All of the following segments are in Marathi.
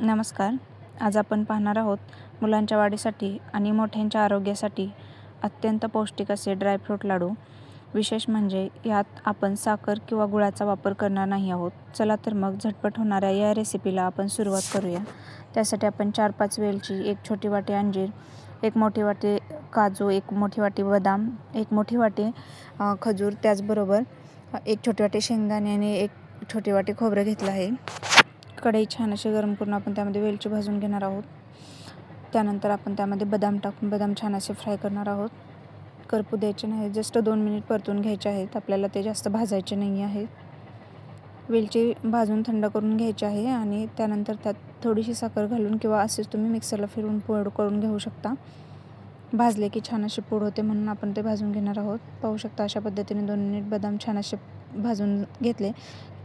नमस्कार. आज आपण पाहणार आहोत मुलांच्या वाढीसाठी आणि मोठ्यांच्या आरोग्यासाठी अत्यंत पौष्टिक असे ड्रायफ्रूट लाडू. विशेष म्हणजे यात आपण साखर किंवा गुळाचा वापर करणार नाही आहोत. चला तर मग झटपट होणाऱ्या या रेसिपीला आपण सुरुवात करूया. त्यासाठी आपण चार पाच वेलची एक छोटी वाटी अंजीर एक मोठी वाटी काजू एक मोठी वाटी बदाम एक मोठी वाटी खजूर त्याचबरोबर एक छोटी वाटी शेंगदाणे आणि एक छोटी वाटी खोबरं घेतलं आहे. कढई छान अशी गरम करून आपण त्यामध्ये वेलची भाजून घेणार आहोत. त्यानंतर आपण त्यामध्ये बदाम टाकून बदाम छान असे फ्राय करणार आहोत. करपू द्यायचे नाही जस्ट दोन मिनिट परतून घ्यायचे आहेत. आपल्याला ते जास्त भाजायचे नाही आहे. वेलची भाजून थंड करून घ्यायची आहे आणि त्यानंतर त्यात थोडीशी साखर घालून किंवा असेच तुम्ही मिक्सरला फिरून पूड करून घेऊ शकता. भाजले की छान असे पूड होते म्हणून आपण ते भाजून घेणार आहोत. पाहू शकता अशा पद्धतीने दोन मिनिट बदाम छान असे भाजून घेतले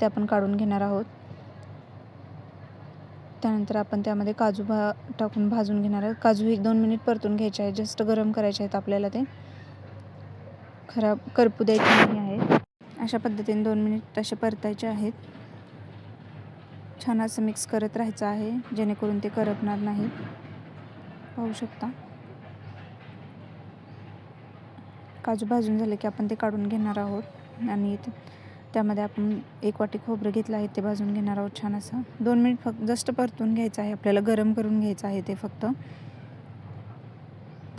ते आपण काढून घेणार आहोत. त्यानंतर आपण त्यामध्ये काजू भा टाकून भाजून घेणार आहोत. काजू एक दोन मिनिट परतून घ्यायचे आहे जस्ट गरम करायचे आहेत आपल्याला ते. खराब करपू द्यायचे नाही आहे. अशा पद्धतीने दोन मिनिट असे परतायचे आहेत. छान असं मिक्स करत राहायचं आहे जेणेकरून ते करपणार नाही. पाहू शकता. काजू भाजून झाले की आपण ते काढून घेणार आहोत. आणि ते- त्यामध्ये आपण एक वाटी खोबरं घेतलं आहे ते भाजून घेणार आहोत छान असं. दोन मिनिट फक्त जस्ट परतून घ्यायचं आहे आपल्याला गरम करून घ्यायचं आहे ते फक्त.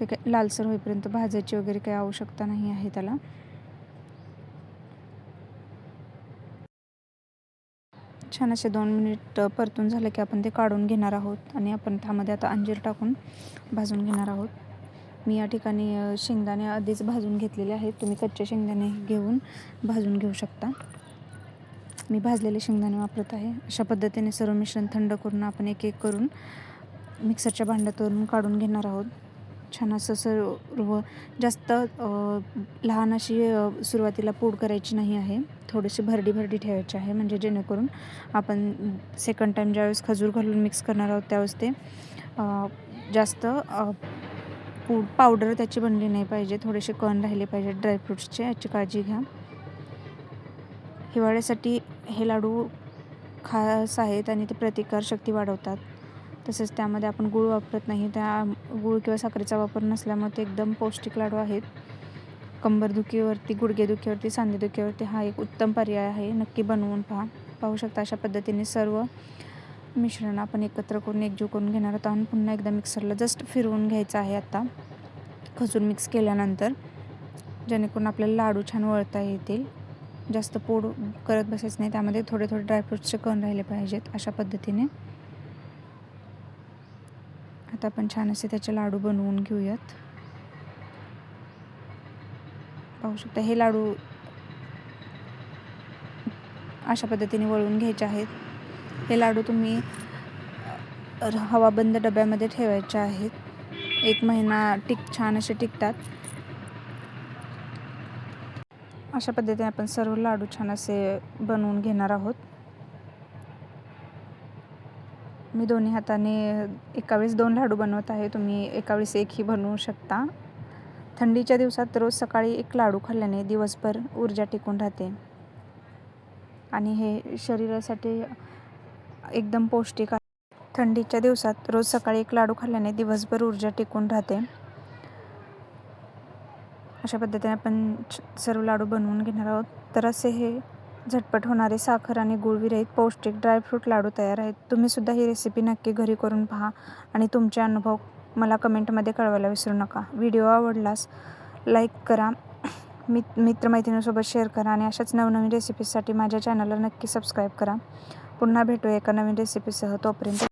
ते काय लालसर होईपर्यंत भाजायची वगैरे काही आवश्यकता नाही आहे त्याला. छान असे दोन मिनिट परतून झालं की आपण ते काढून घेणार आहोत आणि आपण त्यामध्ये आता अंजीर टाकून भाजून घेणार आहोत. मी या ठिकाणी शेंगदाणे आधीच भाजून घेतलेले आहेत. तुम्ही कच्चे शेंगदाणे घेऊन भाजून घेऊ शकता. मी भाजलेले शेंगदाणे वापरत आहे. अशा पद्धतीने सर्व मिश्रण थंड करून आपण एक एक करून मिक्सरच्या भांड्यातून काढून घेणार आहोत. छान असं सर्व जास्त लहान अशी सुरुवातीला पूड करायची नाही आहे. थोडीशी भरडी भरडी ठेवायची आहे. म्हणजे जेणेकरून आपण सेकंड टाईम ज्यावेळेस खजूर घालून मिक्स करणार आहोत त्यावेळेस ते जास्त पूड पावडर त्याची बनली नाही पाहिजे. थोडेसे कण राहिले पाहिजे ड्रायफ्रूट्सचे याची काळजी घ्या. हिवाळ्यासाठी हे लाडू खास आहेत आणि ते प्रतिकारशक्ती वाढवतात. तसेच त्यामध्ये आपण गूळ वापरत नाही. त्या गूळ किंवा साखरेचा वापर नसल्यामुळे ते एकदम पौष्टिक लाडू आहेत. कंबरदुखीवरती गुडघेदुखीवरती सांधेदुखीवरती हा एक उत्तम पर्याय आहे. नक्की बनवून पहा. पाहू शकता अशा पद्धतीने सर्व मिश्रण आपण एकत्र करून एकजीव करून घेणार आहोत. आणि पुन्हा एकदा मिक्सरला जस्ट फिरवून घ्यायचं आहे आता. खजूर मिक्स केल्यानंतर जेणेकरून आपल्याला लाडू छान वळता येतील. जास्त पोड करत बसायचं नाही त्यामध्ये थोडे थोडे ड्रायफ्रूट्सचे कण राहिले पाहिजेत अशा पद्धतीने. आता आपण छान असे त्याचे लाडू बनवून घेऊयात. पाहू शकता हे लाडू अशा पद्धतीने वळून घ्यायचे आहेत. हे लाडू तुम्ही हवाबंद डब्यामध्ये ठेवायचे आहेत. एक महिना टिक छान असे टिकतात. अशा पद्धतीने आपण सर्व लाडू छान असे बनवून घेणार आहोत. मी दोन्ही हाताने एका वेळेस दोन लाडू बनवत आहे. तुम्ही एका वेळेस एकही बनवू शकता. थंडीच्या दिवसात रोज सकाळी एक लाडू खाल्ल्याने दिवसभर ऊर्जा टिकून राहते. आणि हे शरीरासाठी एकदम पौष्टिक आहे. थंडीच्या दिवसात रोज सकाळी एक लाडू खाल्ल्याने दिवसभर ऊर्जा टिकून राहते. अशा पद्धतीने आपण सर्व लाडू बनवून घेणार आहोत. तर असे हे झटपट होणारे साखर आणि गुळ विरहित पौष्टिक ड्रायफ्रूट लाडू तयार आहेत. तुम्हीसुद्धा ही रेसिपी नक्की घरी करून पहा आणि तुमचे अनुभव मला कमेंटमध्ये कळवायला विसरू नका. व्हिडिओ आवडलास लाईक करा मित मित्रमैत्रिणीसोबत शेअर करा आणि अशाच नवनवीन रेसिपीजसाठी माझ्या चॅनलला नक्की सबस्क्राईब करा. पुन्हा भेटू एका नवीन रेसिपीसह तोपर्यंत